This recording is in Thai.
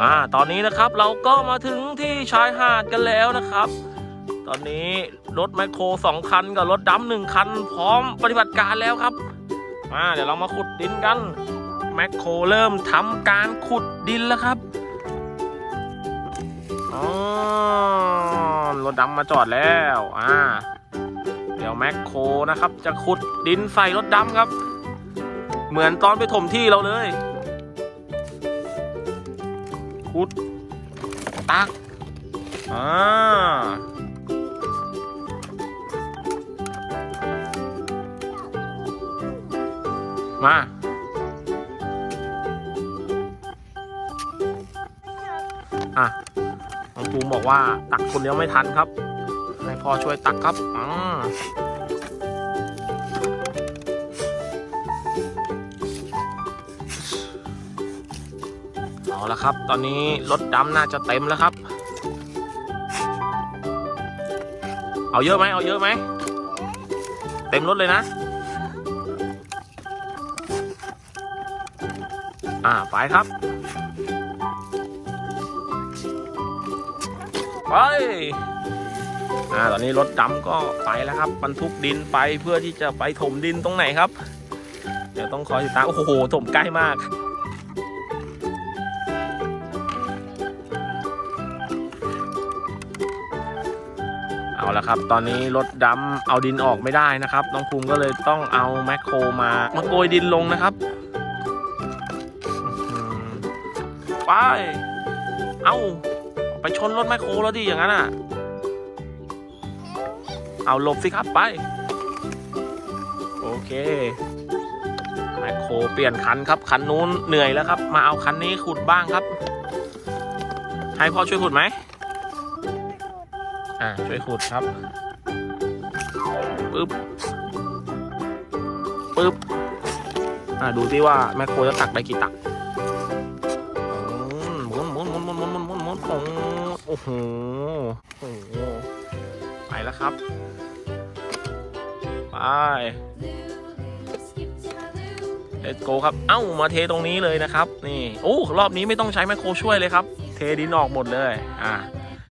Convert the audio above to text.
อ่าตอนนี้นะครับเราก็มาถึงที่ชายหาดกันแล้วนะครับ ตอนนี้รถแมคโครสองคันกับรถดำหนึ่งคัน พร้อมปฏิบัติการแล้วครับมาเดี๋ยวเรามาขุดดินกันแมคโครเริ่มทำการขุดดินแล้วครับอ๋อรถดำมาจอดแล้วอ่าเดี๋ยวแมคโครนะครับ จะขุดดินใส่รถดำครับ เหมือนตอนไปถมที่เราเลย ขุด ตัก อ่า มา อะน้องภูมิบอกว่าตักคนเดียวไม่ทันครับ ให้พ่อช่วยตักครับ อ่า เอาละครับ ตอนนี้รถดำน่าจะเต็มแล้วครับ เอาเยอะไหมเอาเยอะไหม เต็มรถเลยนะ อ่า ไปครับ ไป อ่า ตอนนี้รถดำก็ไปแล้วครับ บรรทุกดินไปเพื่อที่จะไปถมดินตรงไหนครับ เดี๋ยวต้องคอยติดตาม โอ้โห ถมใกล้มาก เอาละครับ ตอนนี้รถดำเอาดินออกไม่ได้นะครับ น้องภูมิก็เลยต้องเอาแมคโครมามาโกยดินลงนะครับไป เอาไปชนรถแมคโครแล้วดิอย่างนั้นอะ เอาหลบสิครับไป โอเคแมคโครเปลี่ยนคันครับ คันนู้นเหนื่อยแล้วครับ มาเอาคันนี้ขุดบ้างครับ ให้พ่อช่วยขุดไหม อ่าช่วยขุดครับปึ๊บปึ๊บอ่าดูสิว่าแมคโครจะตักได้กี่ตักมหมุนหมุนหมุนหมุนหมุนหมุนหมุนหมุนโอ้โหโอ้โหไปแล้วครับไปเลตโกครับ เอ้า มาเทตรงนี้เลยนะครับ นี่ โอ้ รอบนี้ไม่ต้องใช้แมคโครช่วยเลยครับ เทดินออกหมดเลย อ่า